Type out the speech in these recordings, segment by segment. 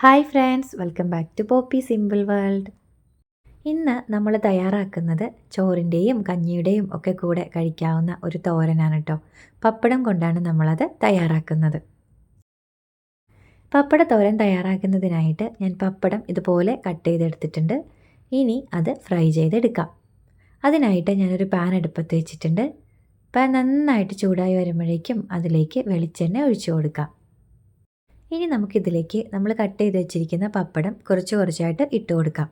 Hi friends welcome back to poppy simple world. ഇന്ന് നമ്മൾ തയ്യാറാക്കുന്നത് ചോറിന്റെയും കഞ്ഞിയുടെയും ഒക്കെ കൂടെ കഴിക്കാവുന്ന ഒരു തോരനാണ് കേട്ടോ പപ്പടം കൊണ്ടാണ് നമ്മളത് തയ്യാറാക്കുന്നത്. പപ്പട തോരൻ തയ്യാറാക്കുന്നതിനായിട്ട് ഞാൻ പപ്പടം ഇതുപോലെ കട്ട് ചെയ്തെടുത്തിട്ടുണ്ട്. ഇനി അത് ഫ്രൈ ചെയ്തെടുക്കാം. അതിനായിട്ട് ഞാനൊരു പാൻ അടുപ്പത്ത് വെച്ചിട്ടുണ്ട്. പാൻ നന്നായിട്ട് ചൂടായി വരുമ്പോഴേക്കും അതിലേക്ക് വെളിച്ചെണ്ണ ഒഴിച്ചു കൊടുക്കാം. ഇനി നമുക്കിതിലേക്ക് നമ്മൾ കട്ട് ചെയ്ത് വെച്ചിരിക്കുന്ന പപ്പടം കുറച്ച് കുറച്ചായിട്ട് ഇട്ട് കൊടുക്കാം.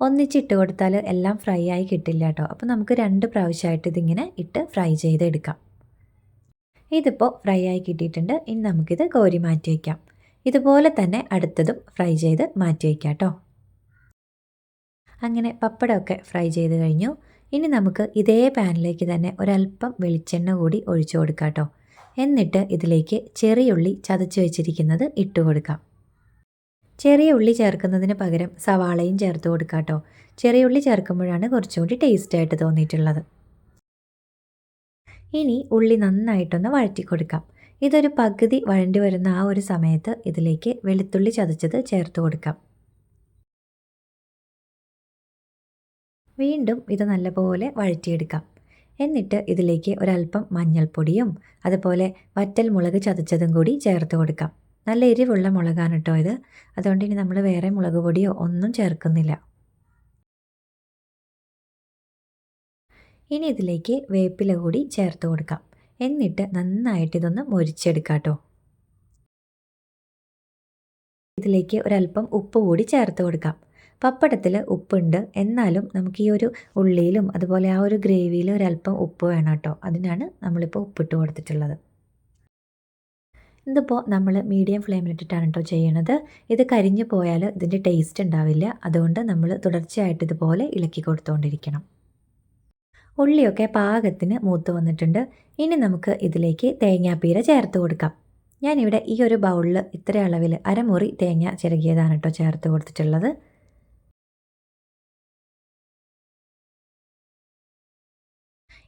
ഒന്നിച്ചിട്ട് കൊടുത്താൽ എല്ലാം ഫ്രൈ ആയി കിട്ടില്ല കേട്ടോ. അപ്പോൾ നമുക്ക് രണ്ട് പ്രാവശ്യമായിട്ട് ഇതിങ്ങനെ ഇട്ട് ഫ്രൈ ചെയ്തെടുക്കാം. ഇതിപ്പോൾ ഫ്രൈ ആയി കിട്ടിയിട്ടുണ്ട്. ഇനി നമുക്കിത് കോരി മാറ്റി വയ്ക്കാം ഇതുപോലെ തന്നെ അടുത്തതും ഫ്രൈ ചെയ്ത് മാറ്റി വയ്ക്കാം കേട്ടോ. അങ്ങനെ പപ്പടമൊക്കെ ഫ്രൈ ചെയ്ത് കഴിഞ്ഞു. ഇനി നമുക്ക് ഇതേ പാനിലേക്ക് തന്നെ ഒരല്പം വെളിച്ചെണ്ണ കൂടി ഒഴിച്ചു കൊടുക്കാം കേട്ടോ. എന്നിട്ട് ഇതിലേക്ക് ചെറിയുള്ളി ചതച്ച് വെച്ചിരിക്കുന്നത് ഇട്ട് കൊടുക്കാം. ചെറിയ ഉള്ളി ചേർക്കുന്നതിന് പകരം സവാളയും ചേർത്ത് കൊടുക്കാം കേട്ടോ ചെറിയ ഉള്ളി ചേർക്കുമ്പോഴാണ് കുറച്ചുകൂടി ടേസ്റ്റായിട്ട് തോന്നിയിട്ടുള്ളത്. ഇനി ഉള്ളി നന്നായിട്ടൊന്ന് വഴറ്റി കൊടുക്കാം. ഇതൊരു പകുതി വഴണ്ടി വരുന്ന ആ ഒരു സമയത്ത് ഇതിലേക്ക് വെളുത്തുള്ളി ചതച്ചത് ചേർത്ത് കൊടുക്കാം. വീണ്ടും ഇത് നല്ലപോലെ വഴറ്റിയെടുക്കാം. എന്നിട്ട് ഇതിലേക്ക് ഒരല്പം മഞ്ഞൾപ്പൊടിയും അതുപോലെ വറ്റൽ മുളക് ചതച്ചതും കൂടി ചേർത്ത് കൊടുക്കാം. നല്ല എരിവുള്ള മുളകാണ് കേട്ടോ ഇത്. അതുകൊണ്ട് ഇനി നമ്മൾ വേറെ മുളക് പൊടിയോ ഒന്നും ചേർക്കുന്നില്ല. ഇനി ഇതിലേക്ക് വേപ്പില കൂടി ചേർത്ത് കൊടുക്കാം. എന്നിട്ട് നന്നായിട്ട് ഇതൊന്ന് മൊരിച്ചെടുക്കാം കേട്ടോ ഇതിലേക്ക് ഒരല്പം ഉപ്പ് കൂടി ചേർത്ത് കൊടുക്കാം. പപ്പടത്തിൽ ഉപ്പുണ്ട്. എന്നാലും നമുക്ക് ഈ ഒരു ഉള്ളിയിലും അതുപോലെ ആ ഒരു ഗ്രേവിയിലും ഒരല്പം ഉപ്പ് വേണം കേട്ടോ. അതിനാണ് നമ്മളിപ്പോൾ ഉപ്പിട്ട് കൊടുത്തിട്ടുള്ളത്. ഇതിപ്പോൾ നമ്മൾ മീഡിയം ഫ്ലെയിമിലിട്ടിട്ടാണ് കേട്ടോ ചെയ്യണത്. ഇത് കരിഞ്ഞു പോയാൽ ഇതിന്റെ ടേസ്റ്റ് ഉണ്ടാവില്ല. അതുകൊണ്ട് നമ്മൾ തുടർച്ചയായിട്ട് ഇതുപോലെ ഇളക്കി കൊടുത്തുകൊണ്ടിരിക്കണം. ഉള്ളിയൊക്കെ പാകത്തിന് മൂത്ത് വന്നിട്ടുണ്ട്. ഇനി നമുക്ക് ഇതിലേക്ക് തേങ്ങാപ്പീര ചേർത്ത് കൊടുക്കാം. ഞാനിവിടെ ഈ ഒരു ബൗളിൽ ഇത്ര അളവിൽ അരമുറി തേങ്ങ ചിരകിയതാണ് കേട്ടോ ചേർത്ത് കൊടുത്തിട്ടുള്ളത്.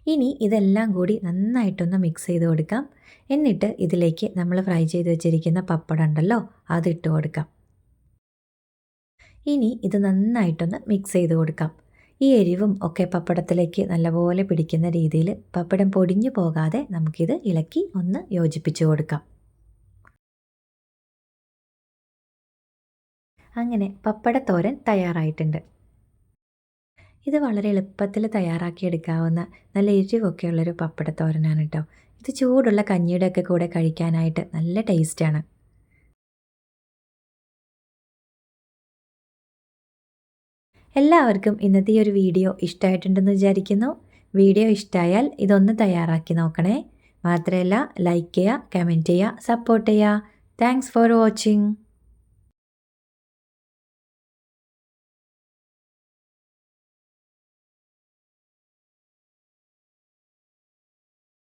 ഇനി ഇതെല്ലാം കൂടി നന്നായിട്ടൊന്ന് മിക്സ് ചെയ്ത് കൊടുക്കാം. എന്നിട്ട് ഇതിലേക്ക് നമ്മൾ ഫ്രൈ ചെയ്ത് വെച്ചിരിക്കുന്ന പപ്പടം ഉണ്ടല്ലോ അതിട്ട് കൊടുക്കാം. ഇനി ഇത് നന്നായിട്ടൊന്ന് മിക്സ് ചെയ്ത് കൊടുക്കാം. ഈ എരിവും ഒക്കെ പപ്പടത്തിലേക്ക് നല്ലപോലെ പിടിക്കുന്ന രീതിയിൽ പപ്പടം പൊടിഞ്ഞു പോകാതെ നമുക്കിത് ഇളക്കി ഒന്ന് യോജിപ്പിച്ച് കൊടുക്കാം. അങ്ങനെ പപ്പടത്തോരൻ തയ്യാറായിട്ടുണ്ട്. ഇത് വളരെ എളുപ്പത്തിൽ തയ്യാറാക്കിയെടുക്കാവുന്ന നല്ല എരിവൊക്കെ ഉള്ളൊരു പപ്പടത്തോരനാണ് കേട്ടോ ഇത് ചൂടുള്ള കഞ്ഞിയുടെ ഒക്കെ കൂടെ കഴിക്കാനായിട്ട് നല്ല ടേസ്റ്റാണ്. എല്ലാവർക്കും ഇന്നത്തെ ഈ ഒരു വീഡിയോ ഇഷ്ടമായിട്ടുണ്ടെന്ന് വിചാരിക്കുന്നു. വീഡിയോ ഇഷ്ടമായാൽ ഇതൊന്ന് തയ്യാറാക്കി നോക്കണേ. മാത്രമല്ല ലൈക്ക് ചെയ്യുക കമന്റ് ചെയ്യുക സപ്പോർട്ട് ചെയ്യുക. Thanks for watching